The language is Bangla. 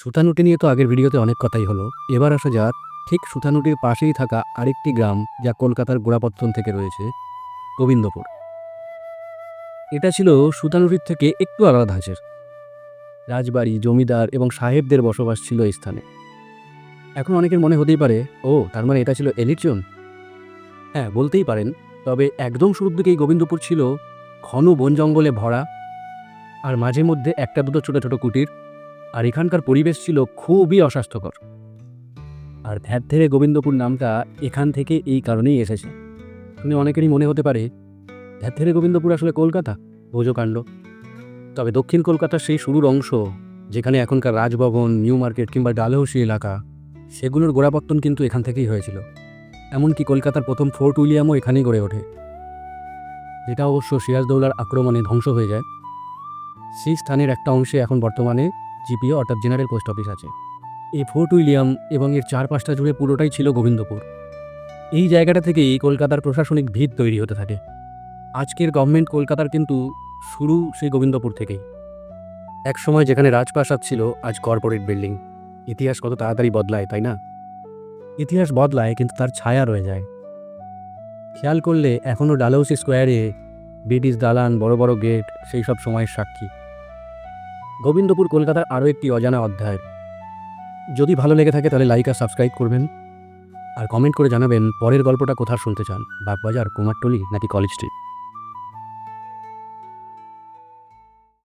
সুতানুটি নিয়ে তো আগের ভিডিওতে অনেক কথাই হলো। এবার আসা যাক, ঠিক সুতানুটির পাশেই থাকা আরেকটি গ্রাম যা কলকাতার গোড়াপত্তন থেকে রয়েছে, গোবিন্দপুর। এটা ছিল সুতানুটির থেকে একটু আলাদা ধাঁচের রাজবাড়ি, জমিদার এবং সাহেবদের বসবাস ছিল এই স্থানে। এখন অনেকের মনে হতেই পারে, ও, তার মানে এটা ছিল এলিট জোন হ্যাঁ বলতেই পারেন, তবে একদম শুরুর দিকেই গোবিন্দপুর ছিল ঘন বন জঙ্গলে ভরা, আর মাঝে মধ্যে একটা দুটো ছোটো ছোটো কুটির আর এখানকার পরিবেশ ছিল খুবই অস্বাস্থ্যকর। আর ধেরে গোবিন্দপুর নামটা এখান থেকে এই কারণেই এসেছে। শুনে অনেকেরই মনে হতে পারে ধেরে গোবিন্দপুর আসলে কলকাতা? ভোজকাণ্ড। তবে দক্ষিণ কলকাতার সেই শুরুর অংশ, যেখানে এখনকার রাজভবন, নিউ মার্কেট কিংবা ডালহৌসি এলাকা, সেগুলোর গোড়াপত্তন কিন্তু এখান থেকেই হয়েছিল। এমনকি কলকাতার প্রথম ফোর্ট উইলিয়ামও এখানেই গড়ে ওঠে। যেটা অবশ্য সিরাজদৌলার আক্রমণে ধ্বংস হয়ে যায়। সেই স্থানের একটা অংশে এখন বর্তমানে জিপিও অর্থাৎ জেনারেল পোস্ট অফিস আছে। এই ফোর্ট উইলিয়াম এবং এর চারপাশটা জুড়ে পুরোটাই ছিল গোবিন্দপুর। এই জায়গাটা থেকেই কলকাতার প্রশাসনিক ভিত তৈরি হতে থাকে। আজকের গভর্নমেন্ট কলকাতার কিন্তু শুরু সেই গোবিন্দপুর থেকেই। এক সময় যেখানে রাজপ্রাসাদ ছিল, আজ কর্পোরেট বিল্ডিং। ইতিহাস কত তাড়াতাড়ি বদলায়, তাই না? ইতিহাস বদলায়, কিন্তু তার ছায়া রয়ে যায়। খেয়াল করলে এখনও ডালহৌসি স্কোয়ারে ব্রিটিশ দালান, বড় বড় গেট, সেই সব সময়ের সাক্ষী। গোবিন্দপুর কলকাতার আরও একটি অজানা অধ্যায়। যদি ভালো লেগে থাকে তাহলে লাইক আর সাবস্ক্রাইব করবেন। আর কমেন্ট করে জানাবেন পরের গল্পটা কোথায় শুনতে চান? বাগবাজার, কুমারটলি নাকি কলেজ স্ট্রিট